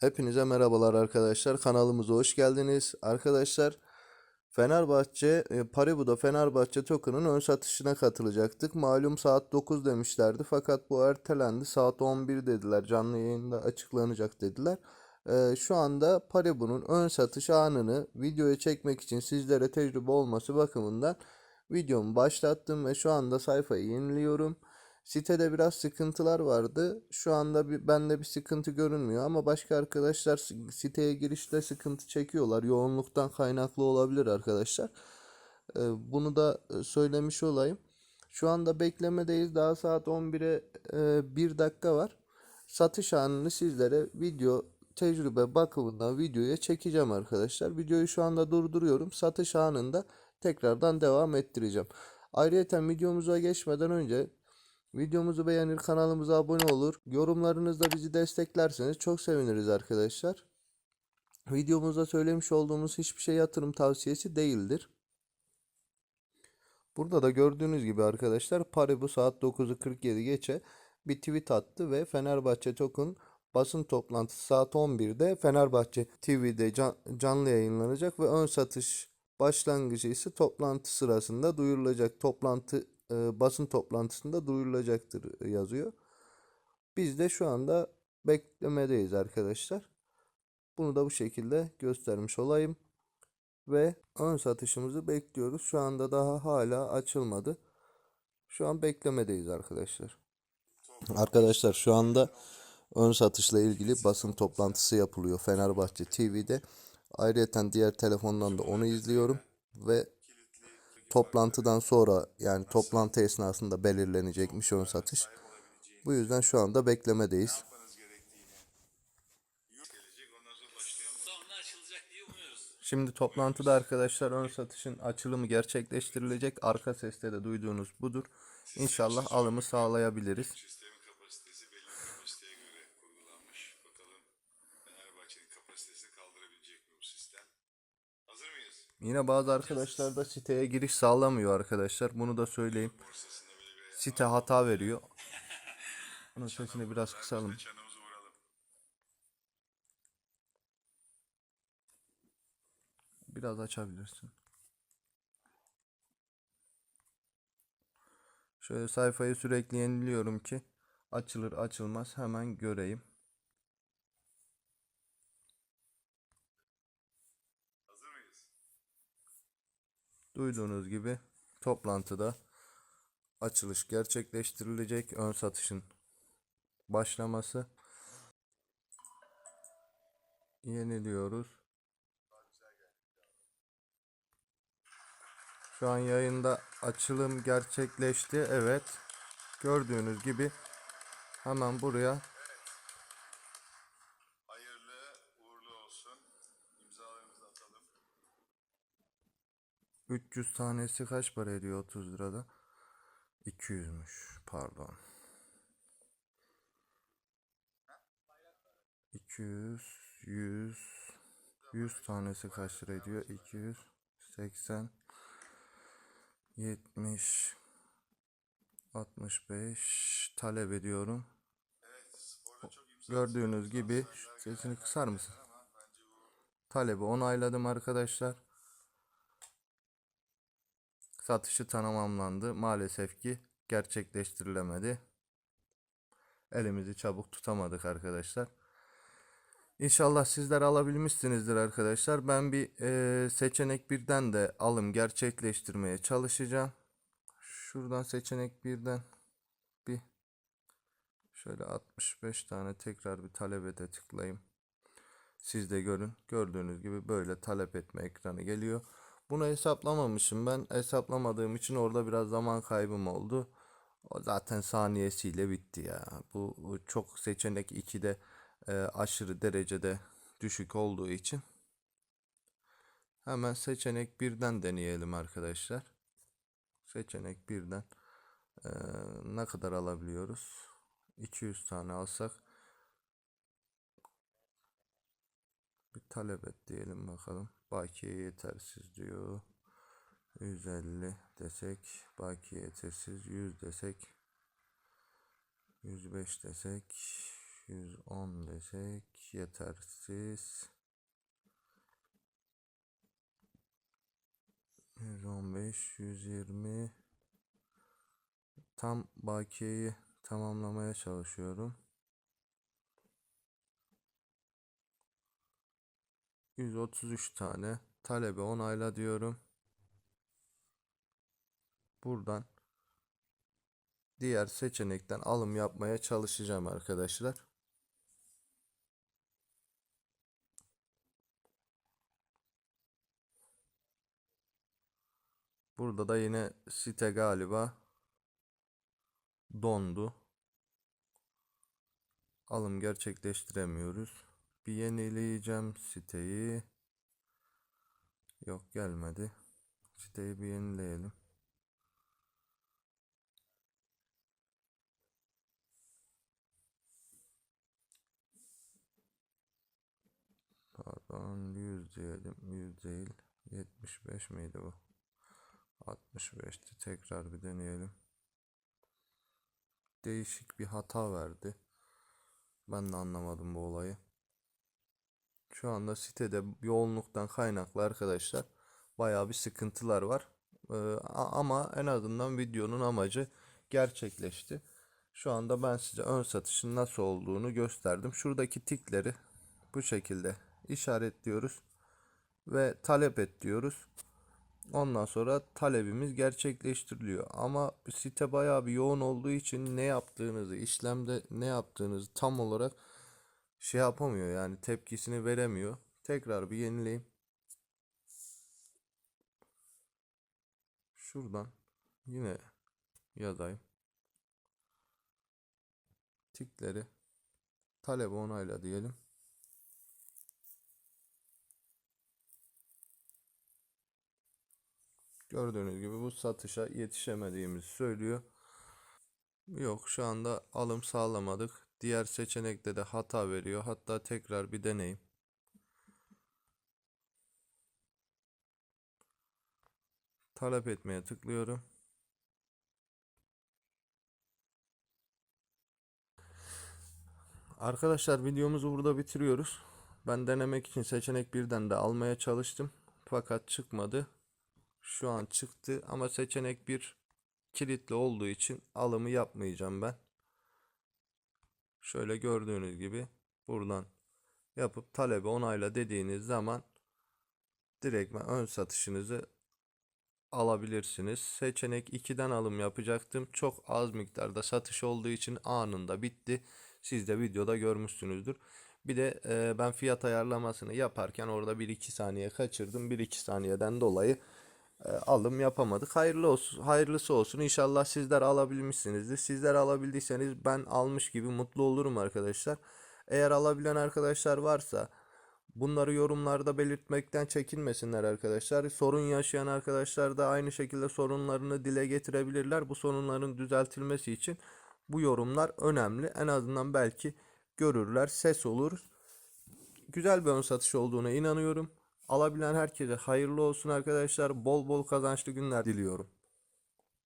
Hepinize merhabalar arkadaşlar. Kanalımıza hoş geldiniz. Arkadaşlar Fenerbahçe, e, Paribu'da Fenerbahçe token'ın ön satışına katılacaktık. Malum saat 9 demişlerdi fakat bu ertelendi. Saat 11 dediler. Canlı yayında açıklanacak dediler. E, şu anda Paribu'nun ön satış anını videoya çekmek için sizlere tecrübe olması bakımından videomu başlattım ve şu anda sayfayı yeniliyorum. Sitede biraz sıkıntılar vardı. Şu anda bir, bende bir sıkıntı görünmüyor ama başka arkadaşlar siteye girişte sıkıntı çekiyorlar. Yoğunluktan kaynaklı olabilir arkadaşlar. Ee, bunu da e, söylemiş olayım. Şu anda beklemedeyiz. Daha saat 11'e e, 1 dakika var. Satış anını sizlere video tecrübe bakımından videoya çekeceğim arkadaşlar. Videoyu şu anda durduruyorum. Satış anında tekrardan devam ettireceğim. Ayrıca videomuza geçmeden önce Videomuzu beğenir, kanalımıza abone olur. Yorumlarınızla bizi desteklerseniz çok seviniriz arkadaşlar. Videomuzda söylemiş olduğumuz hiçbir şey yatırım tavsiyesi değildir. Burada da gördüğünüz gibi arkadaşlar Paribu saat 9'u 47 geçe bir tweet attı ve Fenerbahçe Token basın toplantısı saat 11'de Fenerbahçe TV'de can- canlı yayınlanacak ve ön satış başlangıcı ise toplantı sırasında duyurulacak. Toplantı e, basın toplantısında duyurulacaktır yazıyor. Biz de şu anda beklemedeyiz arkadaşlar. Bunu da bu şekilde göstermiş olayım. Ve ön satışımızı bekliyoruz. Şu anda daha hala açılmadı. Şu an beklemedeyiz arkadaşlar. Arkadaşlar şu anda ön satışla ilgili basın toplantısı yapılıyor Fenerbahçe TV'de. Ayrıca diğer telefondan da onu izliyorum ve toplantıdan sonra yani toplantı esnasında belirlenecekmiş ön satış. Bu yüzden şu anda beklemedeyiz. Şimdi toplantıda arkadaşlar ön satışın açılımı gerçekleştirilecek. Arka seste de duyduğunuz budur. İnşallah alımı sağlayabiliriz. Yine bazı arkadaşlar da siteye giriş sağlamıyor arkadaşlar. Bunu da söyleyeyim. Site hata veriyor. Bunun sesini biraz kısalım. Biraz açabilirsin. Şöyle sayfayı sürekli yeniliyorum ki açılır açılmaz hemen göreyim. Duyduğunuz gibi toplantıda açılış gerçekleştirilecek. Ön satışın başlaması. Yeniliyoruz. Şu an yayında açılım gerçekleşti. Evet. Gördüğünüz gibi hemen buraya Hayırlı, uğurlu olsun. İmzalarımızı atalım. 300 tanesi kaç para ediyor 30 lirada? 200'müş pardon. 200, 100, 100 tanesi kaç lira ediyor? 200, 80, 70, 65 talep ediyorum. Gördüğünüz gibi sesini kısar mısın? Talebi onayladım arkadaşlar. Satışı tamamlandı. Maalesef ki gerçekleştirilemedi. Elimizi çabuk tutamadık arkadaşlar. İnşallah sizler alabilmişsinizdir arkadaşlar. Ben bir eee, seçenek birden de alım gerçekleştirmeye çalışacağım. Şuradan seçenek birden bir şöyle 65 tane tekrar bir talebe de tıklayayım. Siz de görün. Gördüğünüz gibi böyle talep etme ekranı geliyor. Bunu hesaplamamışım ben. Hesaplamadığım için orada biraz zaman kaybım oldu. O zaten saniyesiyle bitti ya. Bu, çok seçenek 2'de e, aşırı derecede düşük olduğu için. Hemen seçenek 1'den deneyelim arkadaşlar. Seçenek 1'den e, ne kadar alabiliyoruz? 200 tane alsak Bir talep et diyelim bakalım. Bakiye yetersiz diyor. 150 desek. Bakiye yetersiz 100 desek. 105 desek. 110 desek yetersiz. 115, 120 tam bakiyeyi tamamlamaya çalışıyorum. 133 tane talebi onayla diyorum. Buradan diğer seçenekten alım yapmaya çalışacağım arkadaşlar. Burada da yine site galiba dondu. Alım gerçekleştiremiyoruz. Bir yenileyeceğim siteyi. Yok gelmedi. Siteyi bir yenileyelim. Pardon 100 diyelim. 100 değil. 75 miydi bu? 65'ti. Tekrar bir deneyelim. Değişik bir hata verdi. Ben de anlamadım bu olayı. Şu anda sitede yoğunluktan kaynaklı arkadaşlar bayağı bir sıkıntılar var. Ee, ama en azından videonun amacı gerçekleşti. Şu anda ben size ön satışın nasıl olduğunu gösterdim. Şuradaki tikleri bu şekilde işaretliyoruz ve talep et diyoruz. Ondan sonra talebimiz gerçekleştiriliyor. Ama site bayağı bir yoğun olduğu için ne yaptığınızı, işlemde ne yaptığınızı tam olarak şey yapamıyor yani tepkisini veremiyor. Tekrar bir yenileyim. Şuradan yine yazayım. Tikleri talep onayla diyelim. Gördüğünüz gibi bu satışa yetişemediğimizi söylüyor. Yok şu anda alım sağlamadık. Diğer seçenekte de hata veriyor. Hatta tekrar bir deneyim. Talep etmeye tıklıyorum. Arkadaşlar videomuzu burada bitiriyoruz. Ben denemek için seçenek birden de almaya çalıştım. Fakat çıkmadı. Şu an çıktı ama seçenek bir kilitli olduğu için alımı yapmayacağım ben. Şöyle gördüğünüz gibi buradan yapıp talebe onayla dediğiniz zaman direktmen ön satışınızı alabilirsiniz. Seçenek 2'den alım yapacaktım. Çok az miktarda satış olduğu için anında bitti. Siz de videoda görmüşsünüzdür. Bir de ben fiyat ayarlamasını yaparken orada 1-2 saniye kaçırdım. 1-2 saniyeden dolayı e, alım yapamadık. Hayırlı olsun, hayırlısı olsun. İnşallah sizler alabilmişsinizdir. Sizler alabildiyseniz ben almış gibi mutlu olurum arkadaşlar. Eğer alabilen arkadaşlar varsa bunları yorumlarda belirtmekten çekinmesinler arkadaşlar. Sorun yaşayan arkadaşlar da aynı şekilde sorunlarını dile getirebilirler. Bu sorunların düzeltilmesi için bu yorumlar önemli. En azından belki görürler, ses olur. Güzel bir ön satış olduğuna inanıyorum. Alabilen herkese hayırlı olsun arkadaşlar. Bol bol kazançlı günler diliyorum.